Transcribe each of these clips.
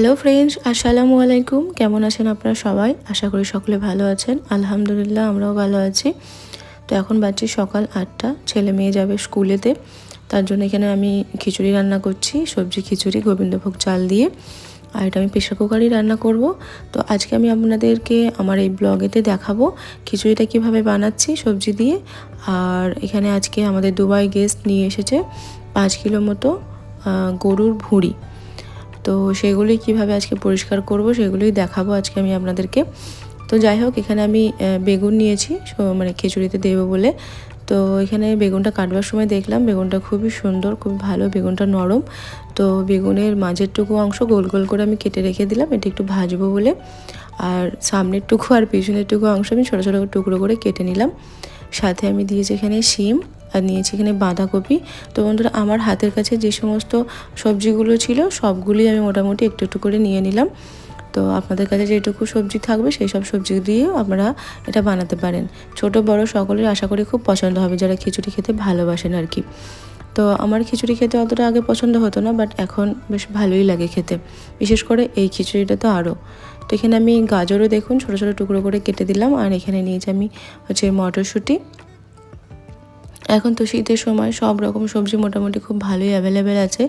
Hello friends, আসসালামু আলাইকুম। কেমন আছেন আপনারা সবাই? আশা করি সকলে ভালো আছেন। আলহামদুলিল্লাহ, আমরাও ভালো আছি। তো এখন বাচ্চি সকাল আটটা। ছেলে মেয়ে যাবে স্কুলেতে। তার জন্য এখানে আমি খিচুড়ি রান্না করছি, সবজি খিচুড়ি, গোবিন্দভোগ চাল দিয়ে। আর এটা আমি প্রেশার কুকারই রান্না করব। তো আজকে আমি আপনাদেরকে আমার এই ব্লগেতে দেখাবো খিচুড়িটা কীভাবে বানাচ্ছি, সবজি দিয়ে। আর এখানে আজকে আমাদের দুবাই গেস্ট নিয়ে এসেছে পাঁচ কিলো মতো গরুর ভুঁড়ি। তো সেগুলি কীভাবে আজকে পরিষ্কার করব সেগুলোই দেখাবো আজকে আমি আপনাদেরকে। তো যাই হোক, এখানে আমি বেগুন নিয়েছি মানে খিচুড়িতে দেবো বলে। তো এখানে বেগুনটা কাটবার সময় দেখলাম, বেগুনটা খুবই সুন্দর খুব ভালো, বেগুনটা নরম। তো বেগুনের মাঝেরটুকু অংশ গোল গোল করে আমি কেটে রেখে দিলাম, এটা একটু ভাজবো বলে। আর সামনের টুকু আর পিছনের টুকু অংশ আমি ছোটো ছোটো টুকরো করে কেটে নিলাম। সাথে আমি দিয়েছি এখানে শিম। আর নিয়েছি এখানে বাঁধাকপি। তো বন্ধুরা, আমার হাতের কাছে যে সমস্ত সবজিগুলো ছিল সবগুলি আমি মোটামুটি একটু একটু করে নিয়ে নিলাম। তো আপনাদের কাছে যেটুকু সবজি থাকবে, সেই সব সবজি দিয়েও আপনারা এটা বানাতে পারেন। ছোট, বড় সকলের আশা করি খুব পছন্দ হবে, যারা খিচুড়ি খেতে ভালোবাসেন আর কি। তো আমার খিচুড়ি খেতে অতটা আগে পছন্দ হতো না বাট এখন বেশ ভালোই লাগে খেতে। বিশেষ করে এই খিচুড়িটা তো আরও। তো এখানে আমি গাজরও দেখুন, ছোটো ছোটো টুকরো করে কেটে দিলাম, আর এখানে নিয়েছি আমি হচ্ছে মটরশুঁটি। এখন তো শীতের সময় সব রকম সবজি মোটামুটি খুব ভালোই অ্যাভেলেবেল আছে।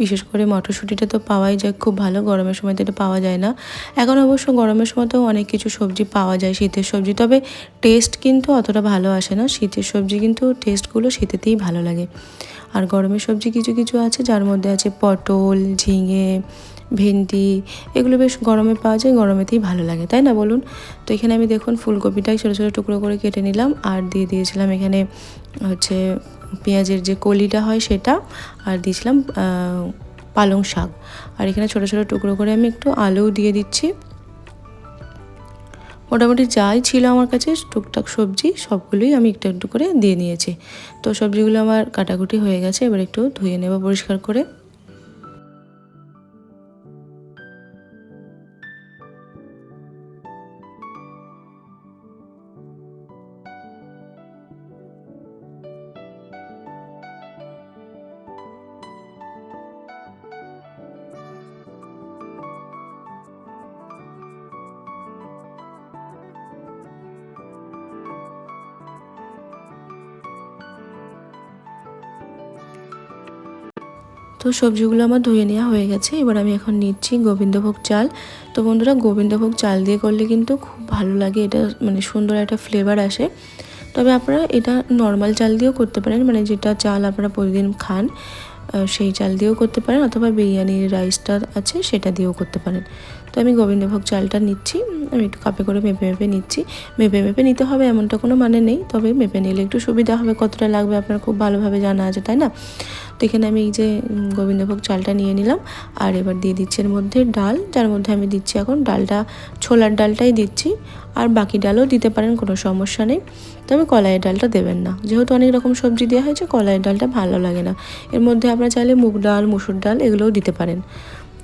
বিশেষ করে মটরশুঁটিটা তো পাওয়াই যায়, খুব ভালো গরমের সময় তো এটা পাওয়া যায় না। এখন অবশ্য গরমের সময় তো অনেক কিছু সবজি পাওয়া যায়, শীতের সবজি। তবে টেস্ট কিন্তু অতটা ভালো আসে না। শীতের সবজি কিন্তু টেস্টগুলো শীতেতেই ভালো লাগে। আর গরমের সবজি কিছু কিছু আছে, যার মধ্যে আছে পটল, ঝিঙে ভেন্ডি, এগুলো বেশ গরমে পাওয়া যায়, গরমেতেই ভালো লাগে, তাই না বলুন? তো এখানে আমি দেখুন ফুলকপিটাই ছোটো ছোটো টুকরো করে কেটে নিলাম আর দিয়ে দিয়েছিলাম এখানে হচ্ছে পেঁয়াজের যে কলিটা হয় সেটা আর দিয়েছিলাম পালং শাক। আর এখানে ছোটো ছোটো টুকরো করে আমি একটু আলুও দিয়ে দিচ্ছি। মোটামুটি যাই ছিল আমার কাছে, টুকটাক সবজি সবগুলোই আমি একটু একটু করে দিয়ে নিয়েছি। তো সবজিগুলো আমার কাটাকুটি হয়ে গেছে, এবার একটু ধুয়ে নেব পরিষ্কার করে। তো সবজিগুলো আমার ধুয়ে নেওয়া হয়ে গেছে। এবার আমি এখন নিচ্ছি গোবিন্দভোগ চাল। তো বন্ধুরা, গোবিন্দভোগ চাল দিয়ে করলে কিন্তু খুব ভালো লাগে। এটা মানে সুন্দর একটা ফ্লেভার আসে। তবে আপনারা এটা নর্মাল চাল দিয়েও করতে পারেন। মানে যেটা চাল আপনারা প্রতিদিন খান সেই চাল দিয়েও করতে পারেন। অথবা বিরিয়ানির রাইসটা আছে, সেটা দিয়েও করতে পারেন। তো আমি গোবিন্দভোগ চালটা নিচ্ছি। আমি একটু কাপে করে মেপে মেপে নিচ্ছি। মেপে মেপে নিতে হবে এমনটা কোনো মানে নেই। তবে মেপে নিলে একটু সুবিধা হবে। কতটা লাগবে আপনার খুব ভালোভাবে জানা আছে, তাই না? তো এখানে আমি এই যে গোবিন্দভোগ চালটা নিয়ে নিলাম। আর এবার দিয়ে দিচ্ছি এর মধ্যে ডাল। যার মধ্যে আমি দিচ্ছি এখন ডালটা, ছোলার ডালটাই দিচ্ছি। আর বাকি ডালও দিতে পারেন, কোনো সমস্যা নেই। তবে কলাইয়ের ডালটা দেবেন না। যেহেতু অনেক রকম সবজি দেওয়া হয়েছে, কলাইয়ের ডালটা ভালো লাগে না। এর মধ্যে আপনারা চাইলে মুগ ডাল, মুসুর ডাল এগুলোও দিতে পারেন।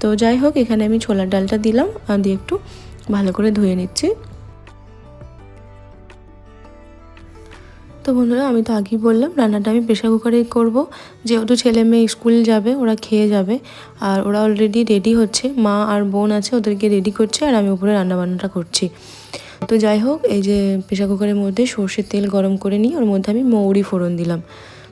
তো যাই হোক, এখানে আমি ছোলার ডালটা দিলাম। দিয়ে একটু ভালো করে ধুয়ে নিচ্ছি। তো বন্ধুরা, আমি তো আগেই বললাম, রান্নাটা আমি প্রেশার কুকারেই করব। যেহেতু ছেলে মেয়ে স্কুল যাবে, ওরা খেয়ে যাবে। আর ওরা অলরেডি রেডি হচ্ছে, মা আর বোন আছে, ওদেরকে রেডি করছে, আর আমি উপরে রান্না বান্নাটা করছি। তো যাই হোক, এই যে প্রেশার কুকারের মধ্যে সর্ষের তেল গরম করে নিই ওর মধ্যে আমি মৌরি ফোড়ন দিলাম।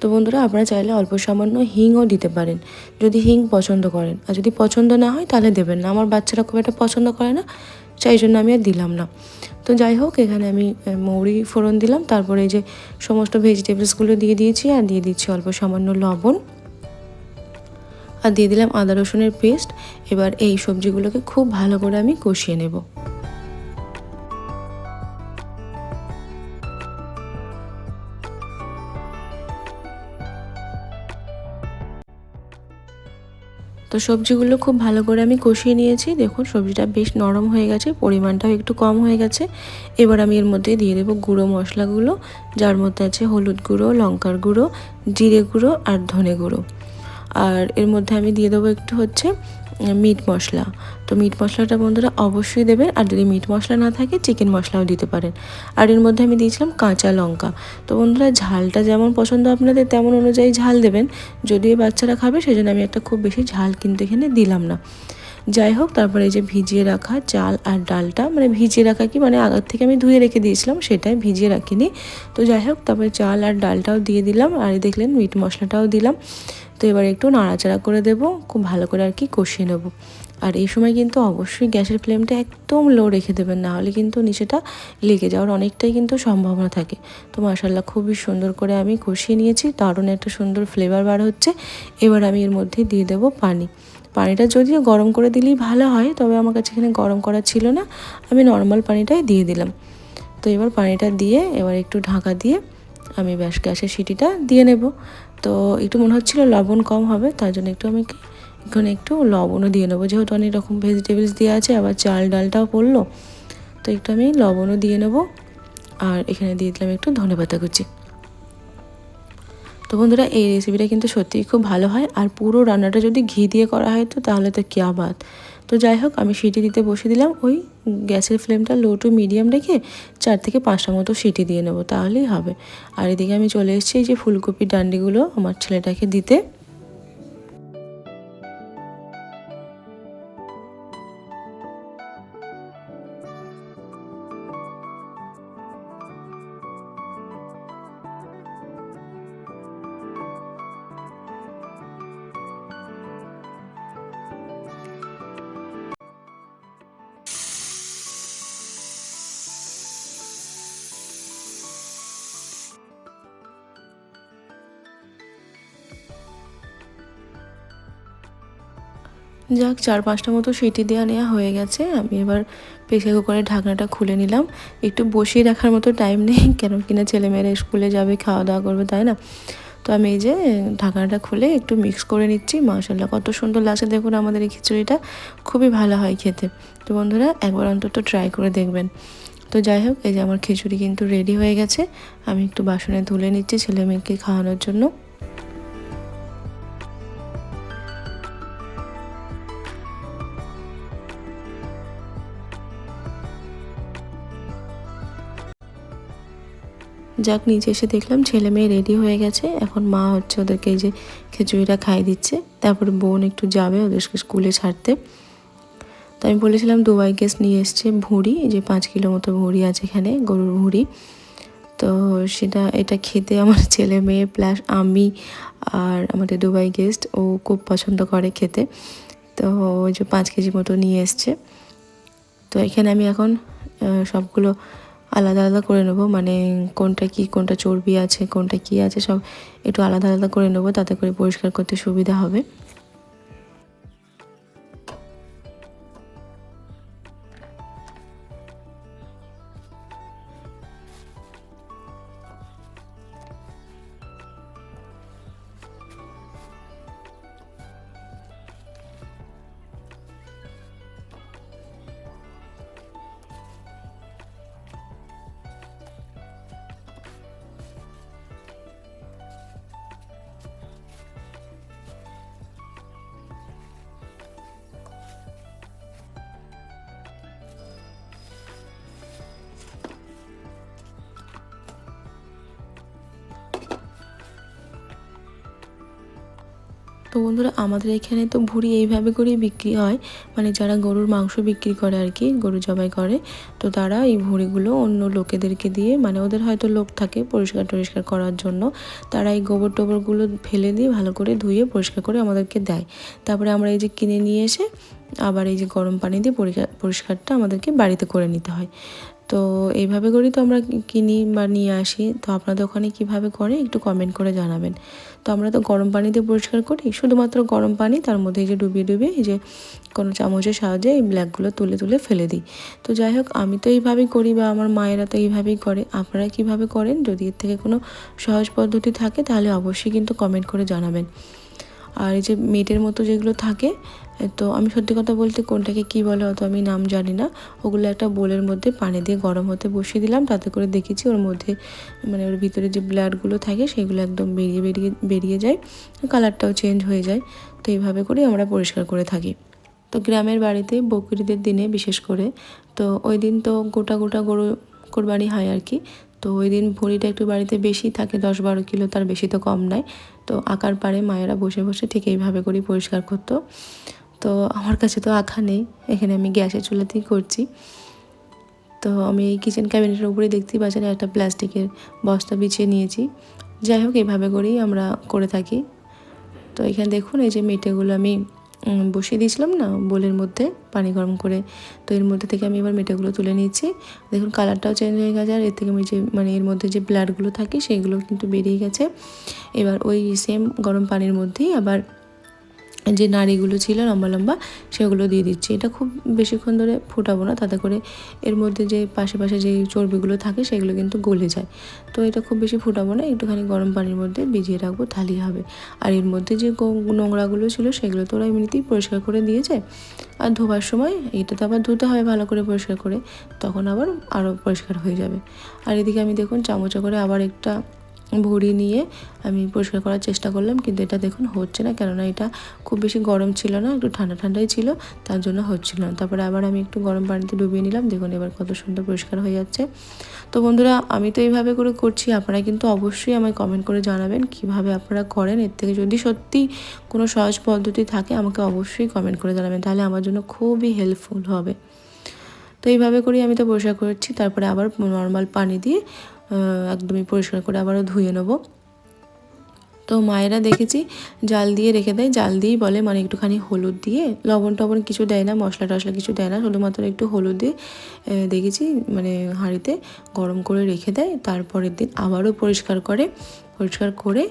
তো বন্ধুরা, আপনারা চাইলে অল্প সামান্য হিংও দিতে পারেন, যদি হিং পছন্দ করেন। আর যদি পছন্দ না হয়, তাহলে দেবেন না। আমার বাচ্চারা খুব একটা পছন্দ করে না সেই জন্য আমি আর দিলাম না। তো যাই হোক, এখানে আমি মৌরি ফোড়ন দিলাম। তারপরে এই যে সমস্ত ভেজিটেবলসগুলো দিয়ে দিয়েছি আর দিয়ে দিচ্ছি অল্প সামান্য লবণ। আর দিয়ে দিলাম আদা রসুনের পেস্ট। এবার এই সবজিগুলোকে খুব ভালো করে আমি কষিয়ে নেব। তো সবজিগুলো খুব ভালো করে আমি কষিয়ে নিয়েছি। দেখুন, সবজিটা বেশ নরম হয়ে গেছে, পরিমাণটাও একটু কম হয়ে গেছে। এবার আমি এর মধ্যে দিয়ে দেবো গুঁড়ো মশলাগুলো, যার মধ্যে আছে হলুদ গুঁড়ো, লঙ্কার গুঁড়ো, জিরে গুঁড়ো আর ধনে গুঁড়ো। আর এর মধ্যে আমি দিয়ে দেবো একটু হচ্ছে মিট মশলা। তো মিট মশলাটা বন্ধুরা অবশ্যই দেবেন, আর যদি মিট মশলা না থাকে, চিকেন মশলাও দিতে পারেন। আর এর মধ্যে আমি দিয়েছিলাম কাঁচা লঙ্কা। তো বন্ধুরা ঝালটা যেমন পছন্দ আপনাদের, তেমন অনুযায়ী ঝাল দেবেন। যদিও বাচ্চারা খাবে, সেজন্য আমি একটা খুব বেশি ঝাল কিন্তু এখানে দিলাম না। যাই হোক, তারপরে এই যে ভিজিয়ে রাখা চাল আর ডালটা মানে ভিজিয়ে রাখা কি মানে আগের থেকে আমি ধুয়ে রেখে দিয়েছিলাম, সেটাই ভিজিয়ে রাখিনি। তো যাই হোক, তারপরে চাল আর ডালটাও দিয়ে দিলাম, আর দেখলেন মিট মশলাটাও দিলাম। তো এবার একটু নাড়াচাড়া করে দেবো, খুব ভালো করে আর কি কষিয়ে নেব। আর এই সময় কিন্তু অবশ্যই গ্যাসের ফ্লেমটা একদম লো রেখে দেবেন, না হলে কিন্তু নিচেটা লেগে যাওয়ার অনেকটাই কিন্তু সম্ভাবনা থাকে। তো মাসাল্লাহ খুবই সুন্দর করে আমি কষিয়ে নিয়েছি, দারুণ একটা সুন্দর ফ্লেভার বার হচ্ছে। এবার আমি এর মধ্যে দিয়ে দেবো পানি। পানিটা যদিও গরম করে দিলেই ভালো হয়, তবে আমার কাছে এখানে গরম করা ছিল না। আমি নর্মাল পানিটাই দিয়ে দিলাম। তো এবার পানিটা দিয়ে এবার একটু ঢাকা দিয়ে আমি ব্যাস গ্যাসের সিটিটা দিয়ে নেব। তো একটু মনে হচ্ছিল লবণ কম হবে, তার জন্য একটু আমি এখানে একটু লবণও দিয়ে নেব। যেহেতু অনেক রকম ভেজিটেবলস দেওয়া আছে, আবার চাল ডালটাও পড়ল। তো একটু আমি লবণও দিয়ে নেব। আর এখানে দিয়ে দিলাম একটু ধনে পাতা কুচি। তো বন্ধুরা, এই রেসিপিটা কিন্তু সত্যিই খুব ভালো হয়। আর পুরো রান্নাটা যদি ঘি দিয়ে করা হয় তো তাহলে তো কি আবাদ। তো যাই হোক, আমি সিটি দিতে বসে দিলাম। ওই গ্যাসের ফ্লেমটা লো টু মিডিয়াম রেখে চার থেকে পাঁচটা মতো সিটি দিয়ে নেব, তাহলেই হবে। আর এদিকে আমি চলে এসেছি এই যে ফুলকপির ডান্ডিগুলো আমার ছেলেটাকে দিতে। যাক, চার পাঁচটা মতো সিটি দেওয়া নেওয়া হয়ে গেছে। আমি এবার প্রেসার কুকারের ঢাকনাটা খুলে নিলাম। একটু বসিয়ে রাখার মতো টাইম নেই, কেন কিনা ছেলেমেয়েরা স্কুলে যাবে খাওয়া দাওয়া করবে, তাই না? তো আমি এই যে ঢাকনাটা খুলে একটু মিক্স করে নিচ্ছি। মাশাল্লাহ কত সুন্দর লাগছে দেখুন আমাদের এই খিচুড়িটা। খুবই ভালো হয় খেতে। তো বন্ধুরা, একবার অন্তত ট্রাই করে দেখবেন। তো যাই হোক, এই যে আমার খিচুড়ি কিন্তু রেডি হয়ে গেছে। আমি একটু বাসনে তুলে নিচ্ছি ছেলে মেয়েকে খাওয়ানোর জন্য। যাক, নিচে এসে দেখলাম ছেলে মেয়ে রেডি হয়ে গেছে। এখন মা হচ্ছে ওদেরকে এই যে খিচুড়িটা খাই দিচ্ছে। তারপরে বোন একটু যাবে ওদেরকে স্কুলে ছাড়তে। তো আমি বলেছিলাম দুবাই গ্যাস নিয়ে এসছে ভুঁড়ি, এই যে পাঁচ কিলো মতো ভুঁড়ি আছে এখানে, গরুর ভুঁড়ি। তো সেটা, এটা খেতে আমার ছেলে মেয়ে প্লাস আমি আর আমাদের দুবাই গেস্ট ও খুব পছন্দ করে খেতে। তো ওই যে পাঁচ কেজি মতো নিয়ে এসছে। তো এখানে আমি এখন সবগুলো আলাদা আলাদা করে নেব। মানে কোনটা কি, কোনটা চর্বি আছে, কোনটা কি আছে সব একটু আলাদা আলাদা করে নেব। তাতে করে পরিষ্কার করতে সুবিধা হবে। তো বন্ধুরা, আমাদের এখানে তো ভুড়ি এইভাবে করেই বিক্রি হয়। মানে যারা গরুর মাংস বিক্রি করে আর কি, গরু জবাই করে, তো তারা এই ভুড়িগুলো অন্য লোকেদেরকে দিয়ে মানে ওদের হয়তো লোক থাকে পরিষ্কার টরিষ্কার করার জন্য, তারা এই গোবর টোবরগুলো ফেলে দিয়ে ভালো করে ধুয়ে পরিষ্কার করে আমাদেরকে দেয়। তারপরে আমরা এই যে কিনে নিয়ে এসে আবার এই যে গরম পানি দিয়ে পরিষ্কার, পরিষ্কারটা আমাদেরকে বাড়িতে করে নিতে হয়। তো এইভাবে করেই তো আমরা কিনি বা নিয়ে আসি। তো আপনাদের ওখানে কীভাবে করে একটু কমেন্ট করে জানাবেন। তো আমরা তো গরম পানি দিয়ে পরিষ্কার করি। শুধুমাত্র গরম পানি, তার মধ্যে এই যে ডুবিয়ে ডুবিয়ে এই যে কোনো চামচের সাহায্যে এই ব্ল্যাকগুলো তুলে তুলে ফেলে দিই। তো যাই হোক, আমি তো এইভাবেই করি বা আমার মায়েরা তো এইভাবেই করে। আপনারা কীভাবে করেন? যদি এর থেকে কোনো সহজ পদ্ধতি থাকে, তাহলে অবশ্যই কিন্তু কমেন্ট করে জানাবেন। আর এই যে মেটের মতো যেগুলো থাকে, তো আমি সত্যি কথা বলতে কোনটাকে কি বলে হয়তো আমি নাম জানি না। ওগুলো একটা বোলের মধ্যে পানি দিয়ে গরম হতে বসিয়ে দিলাম, তাতে করে দেখেছি ওর মধ্যে মানে ওর ভিতরে যে ব্লাডগুলো থাকে সেগুলো একদম বেরিয়ে বেরিয়ে বেরিয়ে যায় কালারটাও চেঞ্জ হয়ে যায়। তো এইভাবে করে আমরা পরিষ্কার করে থাকি। তো গ্রামের বাড়িতে বকরিদের দিনে বিশেষ করে, তো ওই দিন তো গোটা গোটা গরু কোরবানি হয় আর কি। তো ওই দিন ভুঁড়িটা একটু বাড়িতে বেশি থাকে দশ বারো কিলো, তার বেশি তো কম নয়। তো আঁকার পারে মায়েরা বসে বসে ঠিক এইভাবে করেই পরিষ্কার করতো। তো আমার কাছে তো আঁকা নেই, এখানে আমি গ্যাসের চুলাতেই করছি। তো আমি এই কিচেন ক্যাবিনেটের উপরেই দেখতেই পাচ্ছেন একটা প্লাস্টিকের বস্তা বিছিয়ে নিয়েছি। যাই হোক, এইভাবে করেই আমরা করে থাকি। তো এখানে দেখুন, এই যে মেটেগুলো আমি বসিয়ে দিয়েছিলাম না বোলের মধ্যে, পানি গরম করে। তো এর মধ্যে থেকে আমি এবার মেটেগুলো তুলে নিয়েছি। দেখুন, কালারটাও চেঞ্জ হয়ে গেছে, আর এর থেকে আমি যে মানে এর মধ্যে যে ব্লাডগুলো থাকে, সেগুলো কিন্তু বেরিয়ে গেছে। এবার ওই সেম গরম পানির মধ্যেই আবার যে নাড়িগুলো ছিল লম্বা লম্বা, সেগুলো দিয়ে দিচ্ছি। এটা খুব বেশিক্ষণ ধরে ফোটাবো না, তাতে করে এর মধ্যে যে পাশে পাশে যে চর্বিগুলো থাকে, সেগুলো কিন্তু গলে যায়। তো এটা খুব বেশি ফোটাবো না, একটুখানি গরম পানির মধ্যে ভিজিয়ে রাখব, থালি হবে। আর এর মধ্যে যে নোংরাগুলো ছিল, সেগুলো তো ওরা এমনিতেই পরিষ্কার করে দিয়েছে। আর ধোবার সময় এটা তো আবার ধুতে হবে ভালো করে পরিষ্কার করে, তখন আবার আরও পরিষ্কার হয়ে যাবে। আর এদিকে আমি দেখুন, চামচা করে আবার একটা ভরি নিয়ে আমি পরিষ্কার করার চেষ্টা করলাম, কিন্তু এটা দেখুন হচ্ছে না, কেননা এটা খুব বেশি গরম ছিল না, একটু ঠান্ডা ঠান্ডাই ছিল, তার জন্য হচ্ছিল না। তারপরে আবার আমি একটু গরম পানিতে ডুবিয়ে নিলাম, দেখুন এবার কত সুন্দর পরিষ্কার হয়ে যাচ্ছে। তো বন্ধুরা, আমি তো এইভাবে করে করছি, আপনারা কিন্তু অবশ্যই আমায় কমেন্ট করে জানাবেন কীভাবে আপনারা করেন, এর থেকে যদি সত্যি কোনো সহজ পদ্ধতি থাকে, আমাকে অবশ্যই কমেন্ট করে জানাবেন, তাহলে আমার জন্য খুবই হেল্পফুল হবে। তো এইভাবে করেই আমি তো পরিষ্কার করছি, তারপরে আবার নর্মাল পানি দিয়ে একদমই পরিষ্কার করে আবারও ধুয়ে নেব। তো মায়েরা দেখেছি জাল দিয়ে রেখে দেয়। জাল দিয়েই বলে মানে একটুখানি হলুদ দিয়ে, লবণ টবণ কিছু দেয় না, মশলা টশলা কিছু দেয় না, শুধুমাত্র একটু হলুদ দিয়ে দেখেছি মানে হাঁড়িতে গরম করে রেখে দেয়। তারপরের দিন আবারও পরিষ্কার করে পরিষ্কার করে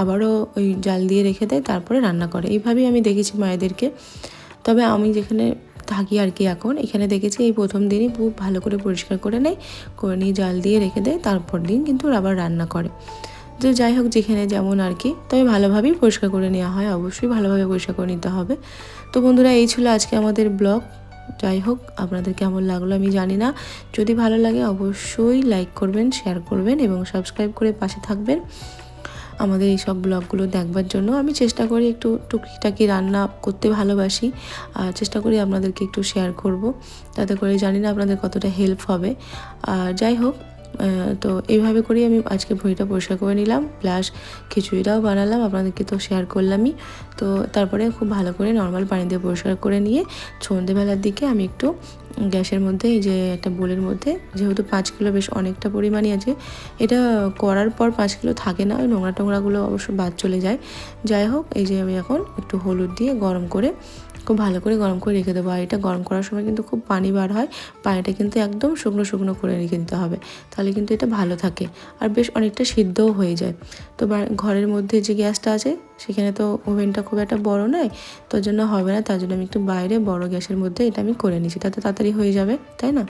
আবারও ওই জাল দিয়ে রেখে দেয়, তারপরে রান্না করে। এইভাবেই আমি দেখেছি মায়েদেরকে। তবে আমি যেখানে থাকি আর কি এখন। এখানে দেখেছি এই প্রথম দিনই খুব ভালো করে পরিষ্কার করে নেয়, করে নিয়ে জাল দিয়ে রেখে দেয়, তারপর দিন কিন্তু আবার রান্না করে। তো যাই হোক, যেখানে যেমন আর কি। তবে ভালোভাবেই পরিষ্কার করে নেওয়া হয়, অবশ্যই ভালোভাবে পরিষ্কার করে নিতে হবে। তো বন্ধুরা, এই ছিল আজকে আমাদের ব্লগ। যাই হোক, আপনাদের কেমন লাগল আমি জানি না। যদি ভালো লাগে, অবশ্যই লাইক করবেন, শেয়ার করবেন এবং সাবস্ক্রাইব করে পাশে থাকবেন। আমাদের এই সব ব্লগগুলো দেখবার জন্য আমি চেষ্টা করি একটু টুকিটাকি রান্না করতে ভালোবাসি আর চেষ্টা করি আপনাদেরকে একটু শেয়ার করব। তাতে করে জানি না আপনাদের কতটা হেল্প হবে। আর যাই হোক তো এইভাবে করেই আমি আজকে ভুঁড়িটা পরিষ্কার করে নিলাম প্লাস খিচুড়িটাও বানালাম, আপনাদেরকে তো শেয়ার করলামই। তো তারপরে খুব ভালো করে নর্মাল পানি দিয়ে পরিষ্কার করে নিয়ে সন্ধেবেলার দিকে আমি একটু গ্যাসের মধ্যে, এই যে একটা বোলের মধ্যে, যেহেতু পাঁচ কিলো বেশ অনেকটা পরিমাণই আছে, এটা করার পর পাঁচ কিলো থাকে না, ওই নোংরা টোংরাগুলো অবশ্য বাদ চলে যায়। যাই হোক, এই যে আমি এখন একটু হলুদ দিয়ে গরম করে খুব ভালো করে গরম করে রেখে দেবো। আর এটা গরম করার সময় কিন্তু খুব পানি বার হয়। পানিটা কিন্তু একদম শুকনো শুকনো করে রেখে দিতে হবে। তাহলে কিন্তু এটা ভালো থাকে। আর বেশ অনেকটা সিদ্ধও হয়ে যায়। তো ঘরের মধ্যে যে গ্যাসটা আছে, সেখানে তো ওভেনটা খুব একটা বড় নয়। তোর জন্য হবে না। তার জন্য আমি একটু বাইরে বড় গ্যাসের মধ্যে এটা আমি করে নিচ্ছি। তাতে তাড়াতাড়ি হয়ে যাবে, তাই না?